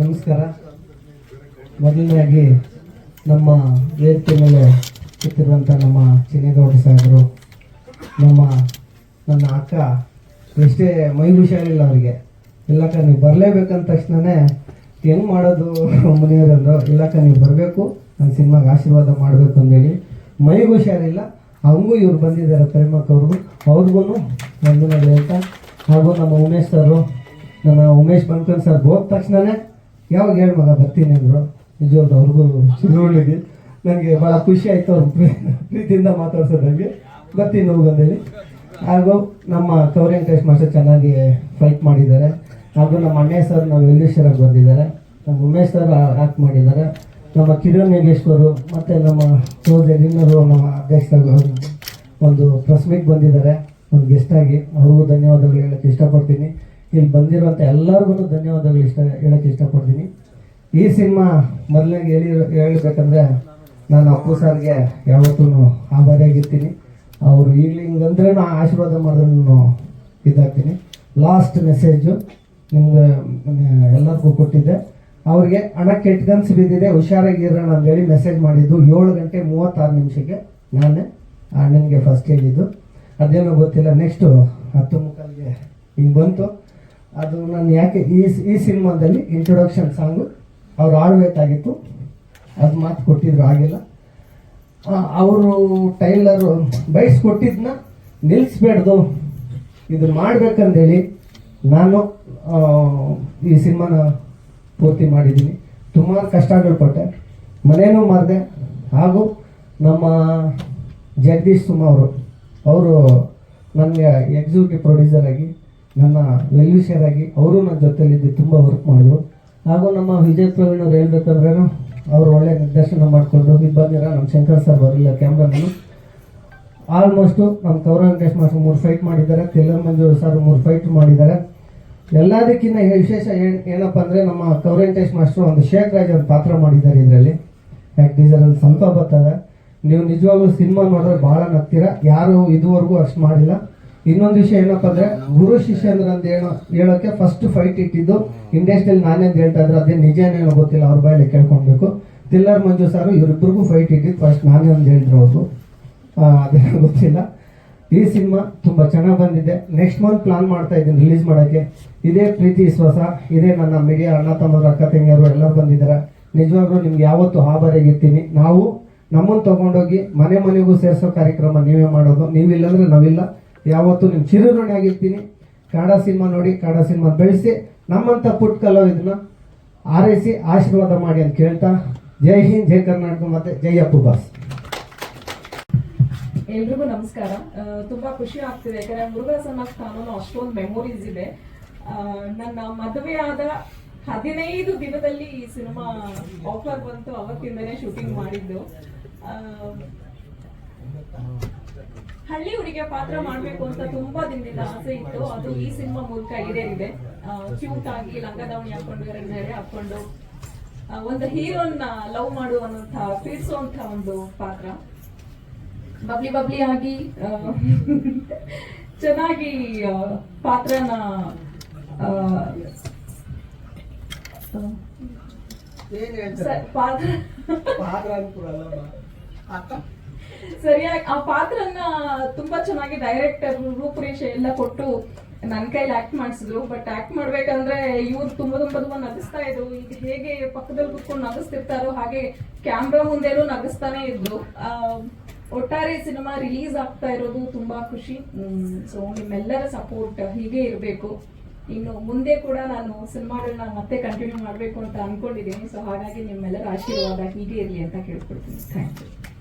ನಮಸ್ಕಾರ. ಮೊದಲನೆಯಾಗಿ ನಮ್ಮ ವೇದಿಕೆ ಮೇಲೆ ಕೂತಿರುವಂಥ ನಮ್ಮ ಚಿನ್ನೇಗೌಡ ಸಾಹೇಬರು, ನಮ್ಮ ನನ್ನ ಅಕ್ಕ, ಎಷ್ಟೇ ಮೈ ಹುಷಾರಿಲ್ಲ ಅವರಿಗೆ. ಇಲ್ಲಕ್ಕ ನೀವು ಬರಲೇಬೇಕಂದ ತಕ್ಷಣವೇ ಹೆಂಗೆ ಮಾಡೋದು ಮುನಿಯರಂದ್ರು ಇಲ್ಲಕ್ಕ ನೀವು ಬರಬೇಕು ನನ್ನ ಸಿನಿಮಾಗೆ ಆಶೀರ್ವಾದ ಮಾಡಬೇಕು ಅಂದೇಳಿ. ಮೈಗೆ ಹುಷಾರಿಲ್ಲ ಅವಂಗೂ ಇವ್ರು ಬಂದಿದ್ದಾರೆ ಪ್ರೇಮಕ್ ಅವ್ರಿಗೂ. ಅವ್ರಿಗೂ ಹೇಳ್ತಾ, ಹಾಗೂ ನಮ್ಮ ಉಮೇಶ್ ಸರು ನನ್ನ ಉಮೇಶ್ ಬಂದ್ಕೊಂಡು ಸರ್ ಹೋದ ತಕ್ಷಣವೇ ಯಾವಾಗ ಹೇಳಿ ಮಗ ಬರ್ತೀನಿ ಅಂದರು. ನಿಜವಾದ ಅವ್ರಿಗೂ ಚಿರುವಳಿಗೆ ನನಗೆ ಭಾಳ ಖುಷಿ ಆಯಿತು ಅವ್ರ ಪ್ರೀ- ಪ್ರೀತಿಯಿಂದ ಮಾತಾಡ್ಸೋದಂಗೆ ಬರ್ತೀನಿ ಹೋಗಂದೇಳಿ ಹಾಗೂ ನಮ್ಮ ಕೌರಿ ಟೆಸ್ಟ್ ಮಾಸ್ಟರ್ ಚೆನ್ನಾಗಿ ಫೈಟ್ ಮಾಡಿದ್ದಾರೆ. ಹಾಗೂ ನಮ್ಮ ಅಣ್ಣಯ್ಯ ಸರ್ ನಾವು ವೆಲ್ಲೇಶ್ವರಾಗಿ ಬಂದಿದ್ದಾರೆ. ನಮ್ಮ ಉಮೇಶ್ ಸರ್ ಆಕ್ ಮಾಡಿದ್ದಾರೆ. ನಮ್ಮ ಕಿರಣ್ ಯೋಗೇಶ್ವರು ಮತ್ತು ನಮ್ಮ ಸೋದರಿ ಇನ್ನರು ನಮ್ಮ ಅಧ್ಯಕ್ಷರು ಒಂದು ಪ್ರೆಸ್ ಬಂದಿದ್ದಾರೆ. ಒಂದು ಗೆಸ್ಟಾಗಿ ಅವ್ರಿಗೂ ಧನ್ಯವಾದಗಳು ಹೇಳಕ್ಕೆ ಇಷ್ಟಪಡ್ತೀನಿ. ಇಲ್ಲಿ ಬಂದಿರುವಂಥ ಎಲ್ಲರಿಗೂ ಧನ್ಯವಾದಗಳು ಇಷ್ಟ ಹೇಳಕ್ಕೆ ಇಷ್ಟಪಡ್ತೀನಿ. ಈ ಸಿನಿಮಾ ಮೊದಲಾಗಿ ಹೇಳಿ ಹೇಳಬೇಕಂದ್ರೆ ನಾನು ಅಪ್ಪು ಸರ್ಗೆ ಯಾವತ್ತೂ ಆಭಾರಿಯಾಗಿರ್ತೀನಿ. ಅವರು ಹಿಂಗಂದ್ರೆ ನಾ ಆಶೀರ್ವಾದ ಮಾಡೋದನ್ನು ನಾನು ಇದಾಗ್ತೀನಿ. ಲಾಸ್ಟ್ ಮೆಸೇಜು ನಿಮ್ಗೆ ಎಲ್ಲರಿಗೂ ಕೊಟ್ಟಿದ್ದೆ. ಅವ್ರಿಗೆ ಹಣ ಕೆಟ್ಗನ್ಸ್ ಬಿದ್ದಿದೆ ಹುಷಾರಾಗಿರೋಣ ಅಂತೇಳಿ ಮೆಸೇಜ್ ಮಾಡಿದ್ದು. ಏಳು ಗಂಟೆ ಮೂವತ್ತಾರು ನಿಮಿಷಕ್ಕೆ ನಾನೇ ಅಣ್ಣನಿಗೆ ಫಸ್ಟ್ ಹೇಳಿದ್ದು. ಅದೇನೋ ಗೊತ್ತಿಲ್ಲ ನೆಕ್ಸ್ಟು ಹತ್ತು ಮುಕ್ಕಾಲಿಗೆ ಹಿಂಗೆ ಬಂತು. ಅದು ನಾನು ಯಾಕೆ ಈ ಈ ಸಿನಿಮಾದಲ್ಲಿ ಇಂಟ್ರೊಡಕ್ಷನ್ ಸಾಂಗು ಅವ್ರು ಆಡಬೇಕಾಗಿತ್ತು ಅದು ಮಾತು ಕೊಟ್ಟಿದ್ರು ಆಗಿಲ್ಲ ಅವರು ಟೈಲರು ಬೈಸ್ ಕೊಟ್ಟಿದ್ದನ್ನ ನಿಲ್ಲಿಸ್ಬೇಡ್ದು ಇದು ಮಾಡ್ಬೇಕಂದೇಳಿ ನಾನು ಈ ಸಿನಿಮಾನ ಪೂರ್ತಿ ಮಾಡಿದ್ದೀನಿ. ತುಂಬ ಕಷ್ಟಗಳು ಕೊಟ್ಟೆ ಮನೇನೂ ಮಾಡಿದೆ. ಹಾಗೂ ನಮ್ಮ ಜಗದೀಶ್ ಸುಮ ಅವರು ಅವರು ನನಗೆ ಎಕ್ಸಿಕ್ಯೂಟಿವ್ ಪ್ರೊಡ್ಯೂಸರ್ ಆಗಿ ನನ್ನ ವೆಲ್ವಿಷರ್ ಆಗಿ ಅವರು ನನ್ನ ಜೊತೆಲಿದ್ದು ತುಂಬ ವರ್ಕ್ ಮಾಡಿದ್ರು. ಹಾಗೂ ನಮ್ಮ ವಿಜಯ್ ಪ್ರವೀಣ್ ಅವ್ರು ಹೇಳ್ಬೇಕಂದ್ರೆ ಅವರು ಒಳ್ಳೆ ನಿರ್ದೇಶನ ಮಾಡಿಕೊಂಡು ಇದು ಬಂದಿರೋ? ನಮ್ಮ ಶಂಕರ್ ಸರ್ ಬರಲಿಲ್ಲ ಕ್ಯಾಮ್ರಾಮನ್ನು ಆಲ್ಮೋಸ್ಟು ನಮ್ಮ ಕೌರ ವೆಂಕಟೇಶ್ ಮಾಸ್ಟರ್ ಮೂರು ಫೈಟ್ ಮಾಡಿದ್ದಾರೆ ತೆಲ್ಲರ್ ಮಂಜು ಸರ್ ಮೂರು ಫೈಟ್ ಮಾಡಿದ್ದಾರೆ. ಎಲ್ಲದಕ್ಕಿಂತ ವಿಶೇಷ ಏನು, ಏನಪ್ಪ ಅಂದರೆ ನಮ್ಮ ಕೌರ ವೆಂಕಟೇಶ್ ಮಾಸ್ಟರ್ ಒಂದು ಶೇಖ್ ರಾಜ್ ಒಂದು ಪಾತ್ರ ಮಾಡಿದ್ದಾರೆ ಇದರಲ್ಲಿ. ಡೀಸರಲ್ಲಿ ಸ್ವಲ್ಪ ಬರ್ತದೆ. ನೀವು ನಿಜವಾಗ್ಲೂ ಸಿನಿಮಾ ನೋಡಿದ್ರೆ ಭಾಳ ನಗ್ತೀರಾ? ಯಾರು ಇದುವರೆಗೂ ಅಷ್ಟು ಮಾಡಿಲ್ಲ. ಇನ್ನೊಂದು ವಿಷಯ ಏನಪ್ಪ ಅಂದ್ರೆ ಗುರು ಶಿಷ್ಯಂದ್ರ ಅಂತ ಏನೋ ಹೇಳೋಕೆ ಫಸ್ಟ್ ಫೈಟ್ ಇಟ್ಟಿದ್ದು ಇಂಡಸ್ಟ್ರಿಯಲ್ಲಿ ನಾನೇ ಅಂತ ಹೇಳ್ತಾ ಇದ್ರೆ. ಅದೇ ನಿಜನೇನೋ ಗೊತ್ತಿಲ್ಲ, ಅವ್ರ ಬಾಯಲ್ಲಿ ಕೇಳ್ಕೊಳ್ಬೇಕು. ತಿಲ್ಲರ್ ಮಂಜು ಸಾರು ಇವ್ರಿಬ್ರಿಗೂ ಫೈಟ್ ಇಟ್ಟಿದ್ದು ಫಸ್ಟ್ ನಾನೇ ಅಂತ ಹೇಳಿದ್ರು ಅವರು. ಅದೇನೋ ಗೊತ್ತಿಲ್ಲ. ಈ ಸಿನಿಮಾ ತುಂಬ ಚೆನ್ನಾಗಿ ಬಂದಿದೆ. ನೆಕ್ಸ್ಟ್ ಮಂತ್ ಪ್ಲಾನ್ ಮಾಡ್ತಾ ಇದ್ದೀನಿ ರಿಲೀಸ್ ಮಾಡೋಕ್ಕೆ. ಇದೇ ಪ್ರೀತಿ ವಿಶ್ವಾಸ, ಇದೇ ನನ್ನ ಮೀಡಿಯಾ ಅಣ್ಣ ತಮ್ಮರು ಅಕ್ಕ ತಂಗಿಯರು ಎಲ್ಲರೂ ಬಂದಿದ್ದಾರೆ. ನಿಜವಾಗ್ಲೂ ನಿಮ್ಗೆ ಯಾವತ್ತೂ ಆಭಾರಿಯಾಗಿರ್ತೀನಿ ನಾವು ನಮ್ಮನ್ನು ತಗೊಂಡೋಗಿ ಮನೆ ಮನೆಗೂ ಸೇರಿಸೋ ಕಾರ್ಯಕ್ರಮ ನೀವೇ ಮಾಡೋದು. ನೀವಿಲ್ಲಂದ್ರೆ ನಾವಿಲ್ಲ. ಯಾವತ್ತೂ ನಿಮ್ಮ ಚಿರಋಣಿ ಆಗಿರ್ತೀನಿ. ಕನ್ನಡ ಸಿನಿಮಾ ನೋಡಿ, ಕನ್ನಡ ಸಿನಿಮಾ ಬೆಳೆಸಿ ನಮ್ಮಂಥ ಪುಟ್ ಕಲಾವಿದನ್ನ ಆರೈಸಿ ಆಶೀರ್ವಾದ ಮಾಡಿ ಅಂತ ಕೇಳ್ತಾ, ಜೈ ಹಿಂದ್, ಜೈ ಕರ್ನಾಟಕ, ಮತ್ತೆ ಜೈ ಅಪ್ಪು ಬಾಸ್. ಎಲ್ರಿಗೂ ನಮಸ್ಕಾರ. ತುಂಬಾ ಖುಷಿ ಆಗ್ತಿದೆ. ಯಾಕಂದ್ರೆ ಮುರುಘಾಸನ ಸ್ಥಾನನು ಅಷ್ಟೊಂದು ಮೆಮೊರೀಸ್ ಇದೆ. ನನ್ನ ಮದುವೆ ಆದ ಹದಿನೈದು ದಿನದಲ್ಲಿ ಈ ಸಿನಿಮಾ ಆಫರ್ ಬಂತು. ಅವತ್ತಿಂದನೇ ಶೂಟಿಂಗ್ ಮಾಡಿದ್ದು. ಹಳ್ಳಿ ಹುಡುಗಿಯ ಪಾತ್ರ ಮಾಡ್ಬೇಕು ಅಂತ ತುಂಬಾ ದಿನದಿಂದ ಆಸೆ ಇತ್ತು. ಅದು ಈ ಸಿನಿಮಾ ಮೂಲಕ ಈಡೇರಿದೆ ಕ್ಯೂಟ್ ಆಗಿ ಲಂಗ ದಾವಣಿ ಹಾಕೊಂಡು ಎರಡು ಹಾಕೊಂಡು ಒಂದು ಹೀರೋನ್ ಲವ್ ಮಾಡುವಂತ ಪೀಡಿಸುವಂತ ಒಂದು ಪಾತ್ರ. ಬಬ್ಲಿ ಬಬ್ಲಿ ಆಗಿ ಚೆನ್ನಾಗಿ ಪಾತ್ರನ ಪಾತ್ರ. ಸರಿಯಾಗಿ ಆ ಪಾತ್ರನ ತುಂಬಾ ಚೆನ್ನಾಗಿ ಡೈರೆಕ್ಟರ್ ರೂಪುರೇಷೆ ಎಲ್ಲ ಕೊಟ್ಟು ನನ್ನ ಕೈಲಿ ಆಕ್ಟ್ ಮಾಡಿಸಿದ್ರು. ಬಟ್ ಆಕ್ಟ್ ಮಾಡ್ಬೇಕಂದ್ರೆ ಇವ್ರು ತುಂಬಾ ತುಂಬಾ ತುಂಬಾ ನಗಿಸ್ತಾ ಇದ್ರು. ಈಗ ಹೇಗೆ ಪಕ್ಕದಲ್ಲಿ ಕುತ್ಕೊಂಡು ನಗಿಸ್ತಿರ್ತಾರೋ ಹಾಗೆ ಕ್ಯಾಮ್ರಾ ಮುಂದೆನೂ ನಗಿಸ್ತಾನೆ ಇದ್ರು. ಒಟ್ಟಾರೆ ಸಿನಿಮಾ ರಿಲೀಸ್ ಆಗ್ತಾ ಇರೋದು ತುಂಬಾ ಖುಷಿ. ಸೊ ನಿಮ್ಮೆಲ್ಲರ ಸಪೋರ್ಟ್ ಹೀಗೆ ಇರಬೇಕು. ಇನ್ನು ಮುಂದೆ ಕೂಡ ನಾನು ಸಿನಿಮಾಗಳನ್ನ ಮತ್ತೆ ಕಂಟಿನ್ಯೂ ಮಾಡಬೇಕು ಅಂತ ಅನ್ಕೊಂಡಿದ್ದೀನಿ. ಸೊ ಹಾಗಾಗಿ ನಿಮ್ಮೆಲ್ಲರ ಆಶೀರ್ವಾದ ಹೀಗೆ ಇರಲಿ ಅಂತ ಕೇಳ್ಕೊಳ್ತೀನಿ. Thank you